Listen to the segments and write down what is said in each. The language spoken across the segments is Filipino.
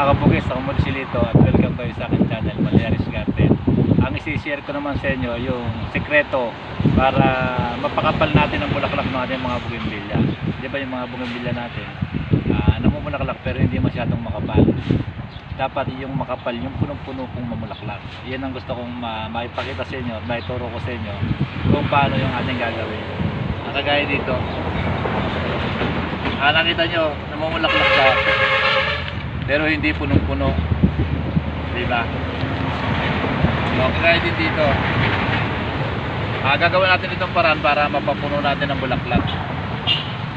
mga kabugis, ako muli si Lito at welcome kayo sa akin channel, Maliaris Garden. Ang isi-share ko naman sa inyo yung sekreto para mapakapal natin ang bulaklak ng ating mga bugimbilya. Di ba yung mga bugimbilya natin, uh, namumulaklak pero hindi masyadong makapal. Dapat yung makapal, yung punong-puno kong mamulaklak. Yan ang gusto kong ma maipakita sa inyo at maituro ko sa inyo kung paano yung ating gagawin. Ang kagaya dito, ah, nakita nyo, namumulaklak siya pero hindi punong-puno. Di ba? So, kagaya din dito. Ah, gagawin natin itong paraan para mapapuno natin ang bulaklak.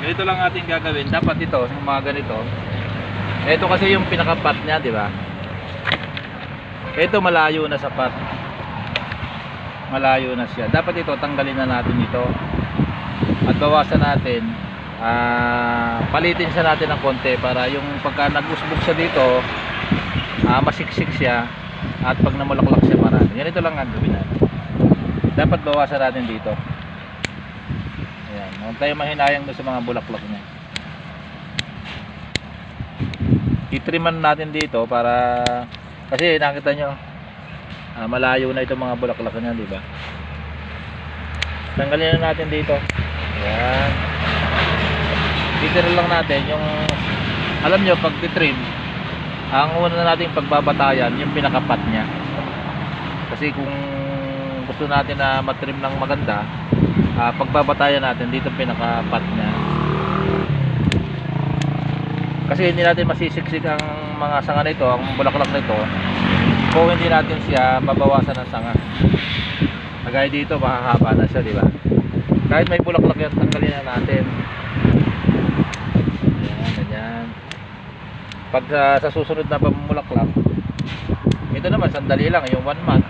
Ganito lang ating gagawin. Dapat ito, yung mga ganito. Ito kasi yung pinaka-pot niya, di ba? Ito malayo na sa pot. Malayo na siya. Dapat ito, tanggalin na natin ito. At bawasan natin ah palitin siya natin ng konti para yung pagka nagusbog siya dito ah masiksik siya at pag namulaklak siya marami. Ganito lang ang gawin natin. Dapat bawasan natin dito. Ayan huwag tayo mahinayang sa mga bulaklak niya. Titriman natin dito para kasi nakita nyo ah, malayo na itong mga bulaklak niya di ba? Tanggalin na natin dito. Ayan titira lang natin yung alam nyo pag titrim ang una na nating pagbabatayan yung pinakapat niya. Kasi kung gusto natin na matrim ng maganda ah, pagbabatayan natin dito pinakapat niya. Kasi hindi natin masisiksik ang mga sanga nito ang bulaklak nito kung hindi natin siya mabawasan ng sanga. Kagaya dito mahahaba na siya di ba? Kahit may bulaklak yan tanggalin na natin ganyan. Pag ah, sa susunod na pamumulaklak, ito naman, sandali lang, yung one month,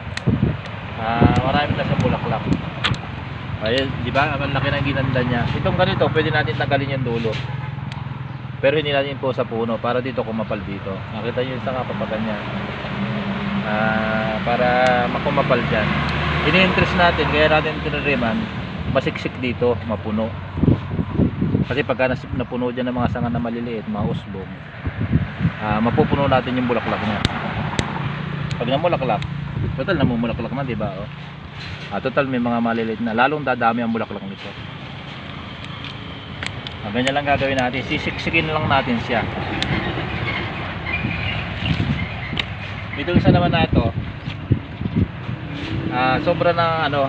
ah marami na sa bulaklak. Ayun, di ba? Ang laki ng ginanda niya. Itong ganito, pwede natin tanggalin yung dulo. Pero hindi natin po sa puno, para dito kumapal dito. Nakita niyo yung sanga pa ganyan. Ah, para makumapal dyan. Ini-interest natin, kaya natin tiniriman, masiksik dito, mapuno. Kasi pagka napuno dyan ng mga sanga na maliliit, mga usbong, ah mapupuno natin yung bulaklak niya. Pag namulaklak, total namumulaklak man, di ba? Oh? Ah, total may mga maliliit na, lalong dadami ang bulaklak nito. Ah, ganyan lang gagawin natin, sisiksikin lang natin siya. Ito isa naman na ito, ah, sobra na ano,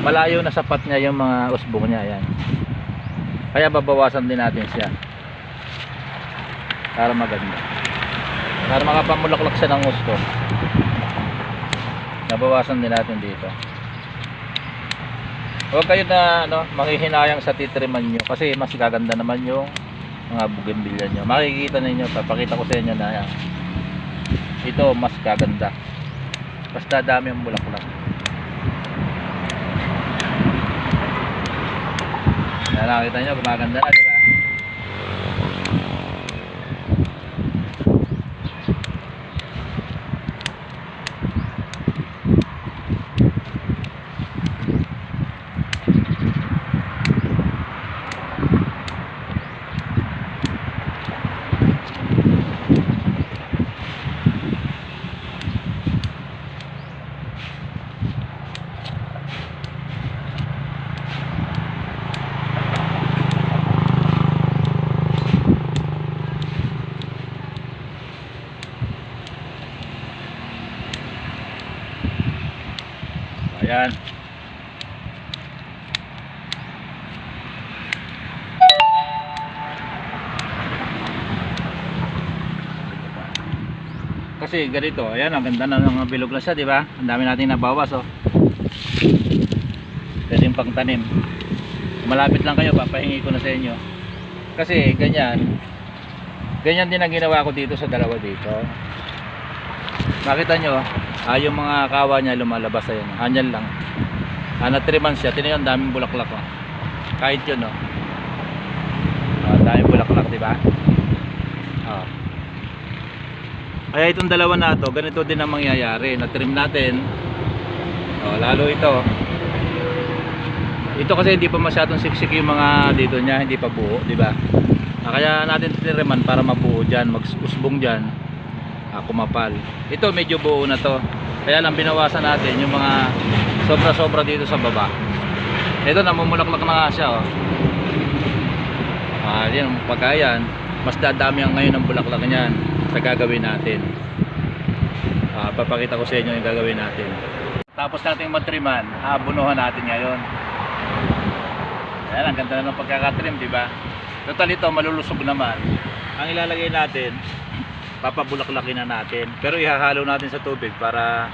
malayo na sapat niya yung mga usbong niya, yan. Kaya babawasan din natin siya. Para maganda. Para makapamulaklak siya ng gusto. Nabawasan din natin dito. Huwag kayo na ano, manghihinayang sa titriman nyo kasi mas gaganda naman yung mga bougainvillea nyo. Makikita ninyo, papakita ko sa inyo na. Ito mas gaganda. Basta dami ang bulaklak. Yan nakita nyo, gumaganda na, di ba? Ayan. Kasi ganito, ayan, ang ganda na ng bilog na siya, di ba? Ang dami nating nabawas, oh. Pwede yung pangtanim. Malapit lang kayo, papahingi ko na sa inyo. Kasi ganyan, ganyan din ang ginawa ko dito sa dalawa dito. Makita nyo, ah, yung mga kawa niya lumalabas ayun. Anyan lang. Ah, natriman siya. Tinan yun, daming bulaklak. Oh. Kahit yun, oh. Ah, daming bulaklak, di ba? Oh. Kaya itong dalawa na to, ganito din ang mangyayari. Na-trim natin. Oh, lalo ito. Ito kasi hindi pa masyadong siksik yung mga dito niya, hindi pa buo, di ba? Ah, kaya natin tiniriman para mabuo diyan, mag-usbong diyan. ah, kumapal. Ito medyo buo na to. Kaya lang binawasan natin yung mga sobra-sobra dito sa baba. Ito namumulaklak na nga siya oh. Ah, yan pagka yan, mas dadami ang ngayon ng bulaklak niyan sa gagawin natin. Ah, papakita ko sa inyo yung gagawin natin. Tapos nating matriman, abunuhan natin ngayon. Ayan, ang ganda na ng pagkakatrim, di ba? Total ito, malulusog naman. Ang ilalagay natin, papabulaklakin na natin. Pero ihahalo natin sa tubig para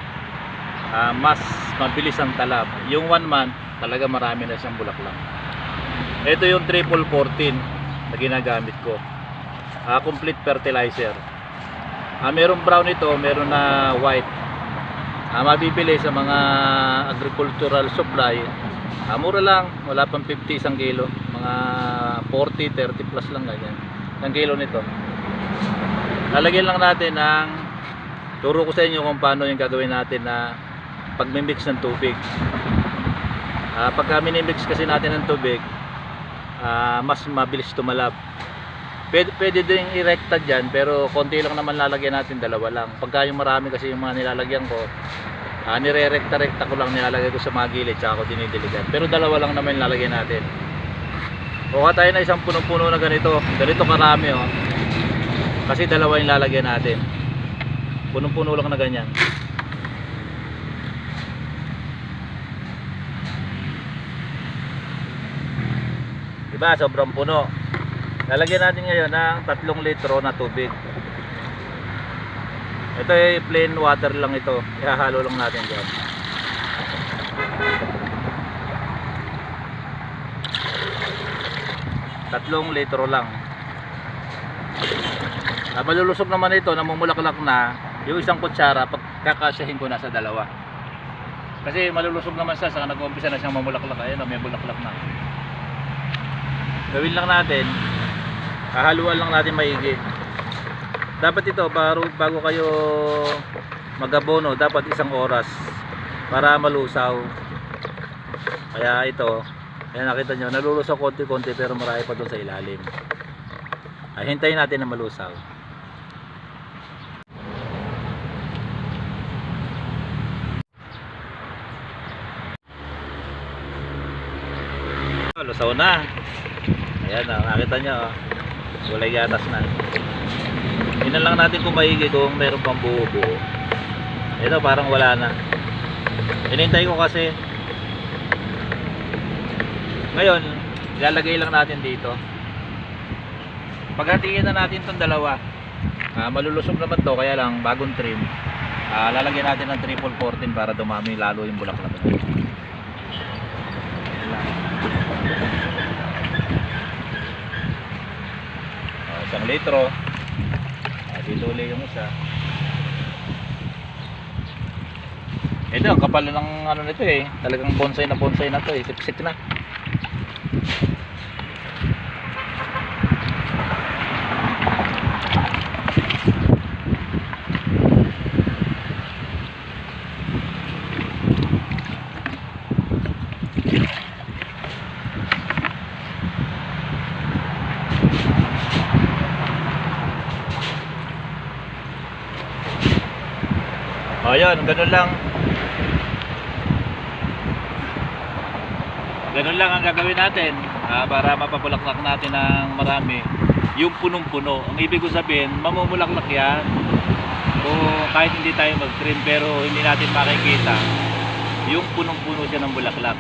ah, mas mabilis ang talab. Yung one month, talaga marami na siyang bulaklak. Ito yung triple 14 na ginagamit ko. Ah, complete fertilizer. Ah, merong brown ito, meron na white. Ah, mabibili sa mga agricultural supply. Ah, mura lang, wala pang 50 isang kilo. Mga 40, 30 plus lang ganyan. Isang kilo nito. Lalagyan lang natin ng turo ko sa inyo kung paano yung gagawin natin na pagmimix ng tubig. Ah, pagka minimix kasi natin ng tubig, ah, mas mabilis tumalab. Pwede, pwede din i-recta dyan, pero konti lang naman lalagyan natin, dalawa lang. Pagka yung marami kasi yung mga nilalagyan ko, ah, nire-recta-recta ko lang nilalagay ko sa mga gilid, tsaka ko dinidiligan. Pero dalawa lang naman lalagyan natin. Kuha tayo na isang punong-puno na ganito. Ganito karami oh. Kasi dalawa yung lalagyan natin. Punong-puno lang na ganyan. Diba? Sobrang puno. Lalagyan natin ngayon ng 3 litro na tubig. Ito ay plain water lang ito. Ihahalo lang natin dyan. Tatlong litro lang. Ah, malulusog naman ito, namumulaklak na. Yung isang kutsara, pagkakasyahin ko na sa dalawa. Kasi malulusog naman siya, saka nag-uumpisa na siyang mamulaklak. Ayun, may bulaklak na. Gawin lang natin, hahaluan lang natin maigi. Dapat ito, bago, bago kayo magabono, dapat isang oras para malusaw. Kaya ito, Ayan nakita nyo, nalulusaw konti-konti pero marami pa doon sa ilalim. Ay, hintayin natin na malusaw. Lusaw na. Ayan na, nakita nyo. Kulay gatas na. Tingnan lang natin kung maigi kung meron pang buo-buo. Ito parang wala na. Hinintay ko kasi ngayon, ilalagay lang natin dito. Paghatiin na natin itong dalawa. Ah, malulusog naman to kaya lang bagong trim. Ah, lalagyan natin ng triple 14 para dumami lalo yung bulaklak. Ayan lang. Ah, isang litro. Ah, dito ulit yung isa. Ito, ang kapal ng ano nito eh. Talagang bonsai na bonsai na to eh. Siksik na. Yun, ganun lang. Ganun lang ang gagawin natin ah, para mapapulaklak natin ng marami. Yung punong-puno. Ang ibig ko sabihin, mamumulaklak yan. O kahit hindi tayo mag-trim pero hindi natin makikita, yung punong-puno siya ng bulaklak.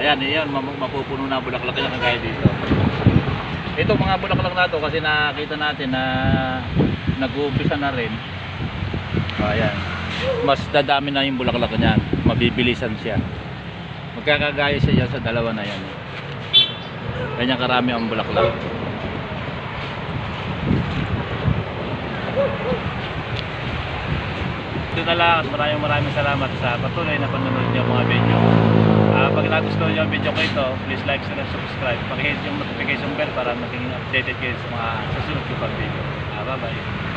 Ayan, yan, mam- mapupuno na bulaklak yan kagaya dito. Ito mga bulaklak na to kasi nakita natin na nag-uumpisa na rin. O, ayan. Mas dadami na yung bulaklak niyan. Mabibilisan siya. Magkakagaya siya dyan sa dalawa na yan. Kanya karami ang bulaklak. Ito na lang maraming maraming salamat sa patuloy na panonood niyo mga video. Ah, pag nagustuhan niyo ang video ko ito, please like, share, and subscribe. Pakihit yung notification bell para maging updated kayo sa mga susunod ko pang video. Ah, bye bye.